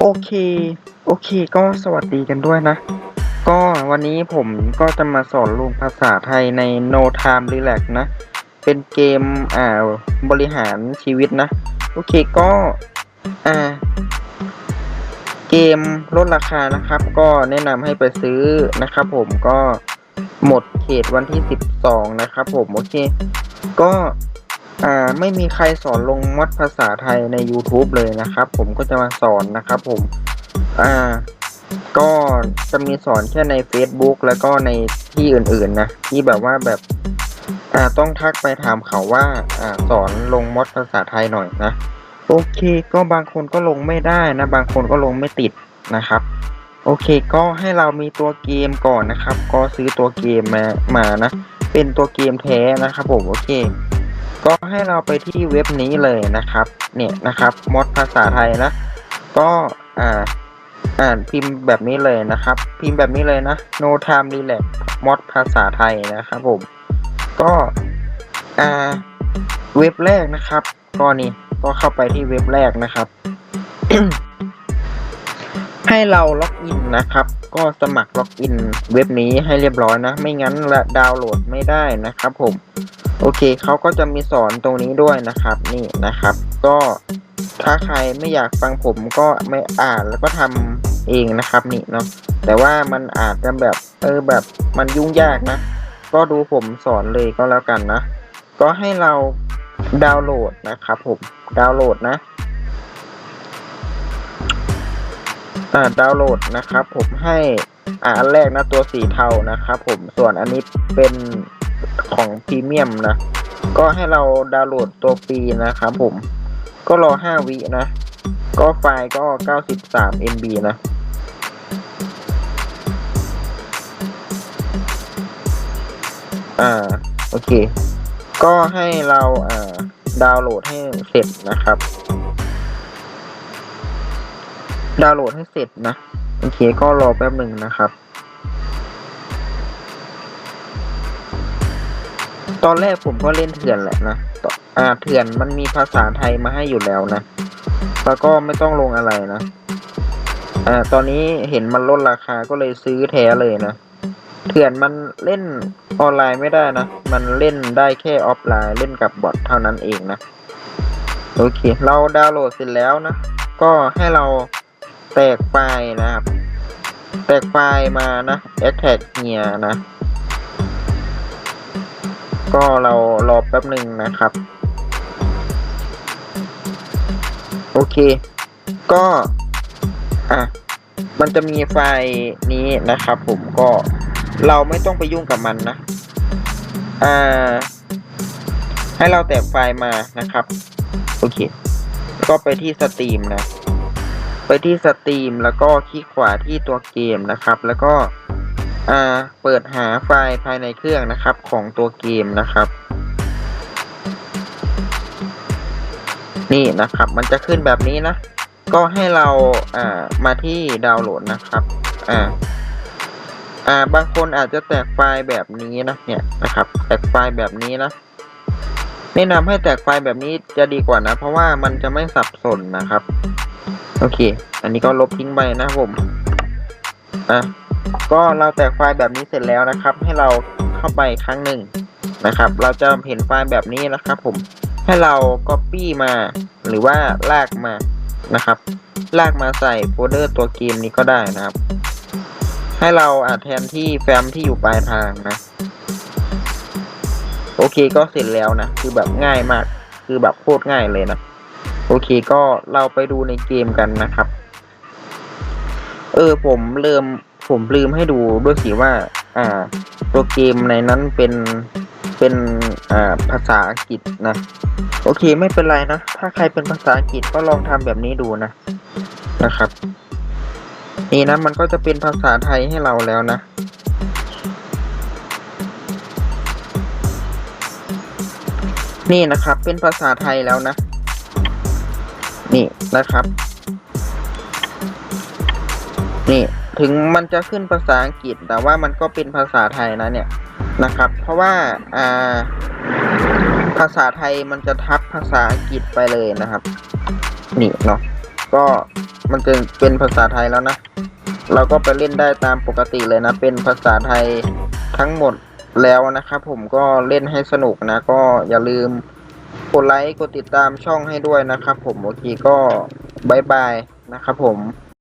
โอเค โอเค ก็สวัสดีกันด้วยนะ ก็วันนี้ผมก็จะมาสอนลงภาษาไทยใน No Time Relax นะ เป็นเกม อ่า บริหารชีวิตนะ โอเค ก็ อ่า เกมลดราคานะครับ ก็แนะนำให้ไปซื้อนะครับผม ก็หมดเขตวันที่ 12 นะครับผม โอเค ก็ อ่าไม่มีใครสอนลงมอดภาษาไทยใน YouTube เลยนะครับ ผมก็จะมาสอนนะครับผมอ่าก็จะมีสอนแค่ใน Facebook แล้วก็ในที่อื่นๆนะที่แบบว่าแบบอ่าต้องทักไปถามเขาว่าอ่าสอนลงมดภาษาไทยหน่อยนะโอเค ก็บางคนก็ลงไม่ได้นะ บางคนก็ลงไม่ติดนะครับ โอเค ก็ให้เรามีตัวเกมก่อนนะครับ ก็ซื้อตัวเกมมามานะ เป็นตัวเกมแท้นะครับผมโอเค ก็ให้เราไปที่เว็บนี้เลยนะครับ เนี่ยนะครับมดภาษาไทยนะ ก็อ่าอ่านพิมพ์แบบนี้เลยนะครับ พิมพ์แบบนี้เลยนะ no time relax มดภาษาไทยนะครับผม ก็อ่าเว็บแรกนะครับ ก็นี่ก็เข้าไปที่เว็บแรกนะครับ ให้เราล็อกอินนะครับ ก็สมัครล็อกอินเว็บนี้ให้เรียบร้อยนะ ไม่งั้นละดาวน์โหลดไม่ได้นะครับผม โอเคเขาก็จะมีสอนตรงนี้ด้วยนะครับ นี่นะครับ ก็ถ้าใครไม่อยากฟังผมก็ไม่อ่านแล้วก็ทำเองนะครับนี่เนาะแต่ว่ามันอาจจะแบบเออแบบมันยุ่งยากนะ ก็ดูผมสอนเลยก็แล้วกันนะ ก็ให้เราดาวน์โหลดนะครับผมดาวน์โหลดนะ อ่าดาวน์โหลดนะครับ ผมให้อ่าอันแรกนะตัวสีเทานะครับผมส่วนอันนี้เป็นของพรีเมียมนะ ก็ให้เราดาวน์โหลดตัวฟรีนะครับผมก็รอ 5 วินะ ก็ไฟล์ก็ 93 MB นะอ่าโอเค ก็ให้เราอ่าดาวน์โหลดให้เสร็จนะครับ ดาวน์โหลดให้เสร็จนะ โอเคก็รอแป๊บหนึ่งนะครับ ตอนแรกผมก็เล่นเถื่อนแหละนะออ่าเถื่อนมันมีภาษาไทยมาให้อยู่แล้วนะ แล้วก็ไม่ต้องลงอะไรนะ อ่า ตอนนี้เห็นมันลดราคาก็เลยซื้อแท้เลยนะ เถื่อนมันเล่นออนไลน์ไม่ได้นะ มันเล่นได้แค่ออฟไลน์เล่นกับบอทเท่านั้นเองนะ โอเค เราดาวน์โหลดเสร็จแล้วนะ ก็ให้เรา แตกไฟล์นะครับ แตกไฟล์มานะ extract เฮียนะ ก็เรารอแป๊บหนึ่งนะครับ โอเค ก็ อะ มันจะมีไฟล์นี้นะครับผมก็เราไม่ต้องไปยุ่งกับมันนะ อ่า ให้เราแตกไฟล์มานะครับ โอเค ก็ไปที่สตรีมนะ ไปที่สตรีมแล้วก็คลิกขวาที่ตัวเกมนะครับ แล้วก็อ่าเปิดหาไฟล์ภายในเครื่องนะครับของตัวเกมนะครับ นี่นะครับมันจะขึ้นแบบนี้นะ ก็ให้เราอ่ามาที่ดาวน์โหลดนะครับอ่าอ่าบางคนอาจจะแตกไฟล์แบบนี้นะเนี่ยนะครับ แตกไฟล์แบบนี้นะแนะนำให้แตกไฟล์แบบนี้จะดีกว่านะ เพราะว่ามันจะไม่สับสนนะครับ โอเค อันนี้ก็ลบทิ้งไปนะผม อะ ก็เราแตกไฟล์แบบนี้เสร็จแล้วนะครับ ให้เราเข้าไปครั้งหนึ่งนะครับ เราจะเห็นไฟล์แบบนี้นะครับ ผม ให้เรา Copy มา หรือว่าลากมา นะครับ ลากมาใส่โฟลเดอร์ตัวเกมนี้ก็ได้นะครับ ให้เราอาจแทนที่แฟ้มที่อยู่ปลายทางนะ โอเคก็เสร็จแล้วนะ คือแบบง่ายมาก คือแบบโคตรง่ายเลยนะ โอเคก็เราไปดูในเกมกันนะครับ เออผมลืมผมลืมให้ดูด้วยสิว่า อ่า ตัวเกมในนั้นเป็นเป็นอ่าภาษาอังกฤษนะ โอเคไม่เป็นไรนะ ถ้าใครเป็นภาษาอังกฤษก็ลองทำแบบนี้ดูนะนะครับ นี่นะมันก็จะเป็นภาษาไทยให้เราแล้วนะนี่นะครับเป็นภาษาไทยแล้วนะ นี่นะครับ นี่ถึงมันจะขึ้นภาษาอังกฤษ แต่ว่ามันก็เป็นภาษาไทยนะเนี่ยนะครับ เพราะว่าอ่าภาษาไทยมันจะทับภาษาอังกฤษไปเลยนะครับ นี่เนาะก็มันจะเป็นภาษาไทยแล้วนะ เราก็ไปเล่นได้ตามปกติเลยนะ เป็นภาษาไทยทั้งหมดแล้วนะครับ ผมก็เล่นให้สนุกนะ ก็อย่าลืม กดไลค์ กดติดตามช่องให้ด้วยนะครับผม โอเคก็บายบายนะครับผม